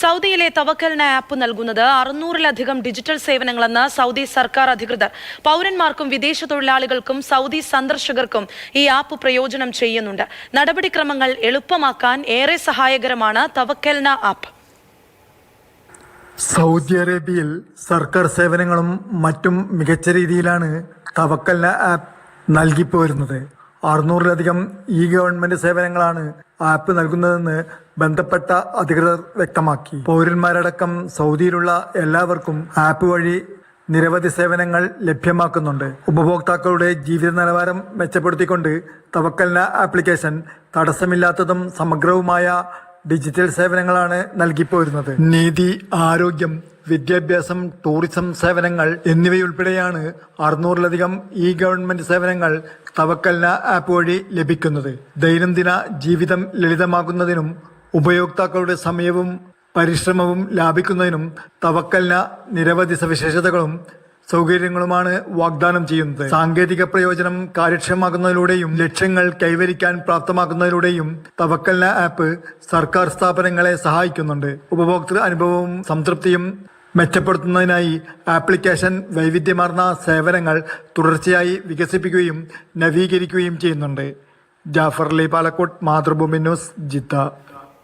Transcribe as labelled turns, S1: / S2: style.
S1: സൗദിയിലെ തവക്കലിന് ആപ്പ് നൽകുന്നത് അറുന്നൂറിലധികം digital സേവനങ്ങളെന്ന് Saudi സർക്കാർ അധികൃതർ. പൗരന്മാർക്കും വിദേശ തൊഴിലാളികൾക്കും സൗദി സന്ദർശകർക്കും ഈ ആപ്പ് പ്രയോജനം ചെയ്യുന്നുണ്ട്. നടപടിക്രമങ്ങൾ എളുപ്പമാക്കാൻ ഏറെ സഹായകരമാണ് തവക്കലിന ആപ്പ്.
S2: സൗദി അറേബ്യയിൽ സർക്കാർ സേവനങ്ങളും മറ്റും മികച്ച രീതിയിലാണ് തവക്കലിന ആപ്പ് നൽകിപ്പോരുന്നത്. അറുന്നൂറിലധികം ഈ ഗവൺമെന്റ് സേവനങ്ങളാണ് ആപ്പ് നൽകുന്നതെന്ന് ബന്ധപ്പെട്ട അധികൃതർ വ്യക്തമാക്കി. പൗരന്മാരടക്കം സൗദിയിലുള്ള എല്ലാവർക്കും ആപ്പ് വഴി നിരവധി സേവനങ്ങൾ ലഭ്യമാക്കുന്നുണ്ട്. ഉപഭോക്താക്കളുടെ ജീവിത നിലവാരം മെച്ചപ്പെടുത്തിക്കൊണ്ട് തവക്കലിന ആപ്ലിക്കേഷൻ തടസ്സമില്ലാത്തതും സമഗ്രവുമായ ഡിജിറ്റൽ സേവനങ്ങളാണ് നൽകിപ്പോരുന്നത്. നീതി ആരോഗ്യം വിദ്യാഭ്യാസം ടൂറിസം സേവനങ്ങൾ എന്നിവയുൾപ്പെടെയാണ് അറുന്നൂറിലധികം ഇ ഗവൺമെന്റ് സേവനങ്ങൾ തവക്കലിന ആപ്പ് വഴി ലഭിക്കുന്നത്. ദൈനംദിന ജീവിതം ലളിതമാക്കുന്നതിനും ഉപയോക്താക്കളുടെ സമയവും പരിശ്രമവും ലാഭിക്കുന്നതിനും തവക്കലിന നിരവധി സവിശേഷതകളും സൗകര്യങ്ങളുമാണ് വാഗ്ദാനം ചെയ്യുന്നത്. സാങ്കേതിക പ്രയോജനം കാര്യക്ഷമമാക്കുന്നതിലൂടെയും ലക്ഷ്യങ്ങൾ കൈവരിക്കാൻ പ്രാപ്തമാക്കുന്നതിലൂടെയും തവക്കല്ല ആപ്പ് സർക്കാർ സ്ഥാപനങ്ങളെ സഹായിക്കുന്നുണ്ട്. ഉപഭോക്തൃ അനുഭവവും സംതൃപ്തിയും മെച്ചപ്പെടുത്തുന്നതിനായി ആപ്ലിക്കേഷൻ വൈവിധ്യമാർന്ന സേവനങ്ങൾ തുടർച്ചയായി വികസിപ്പിക്കുകയും നവീകരിക്കുകയും ചെയ്യുന്നുണ്ട്. Jafar Ali Palakkot Mathrubhumi news Jeddah.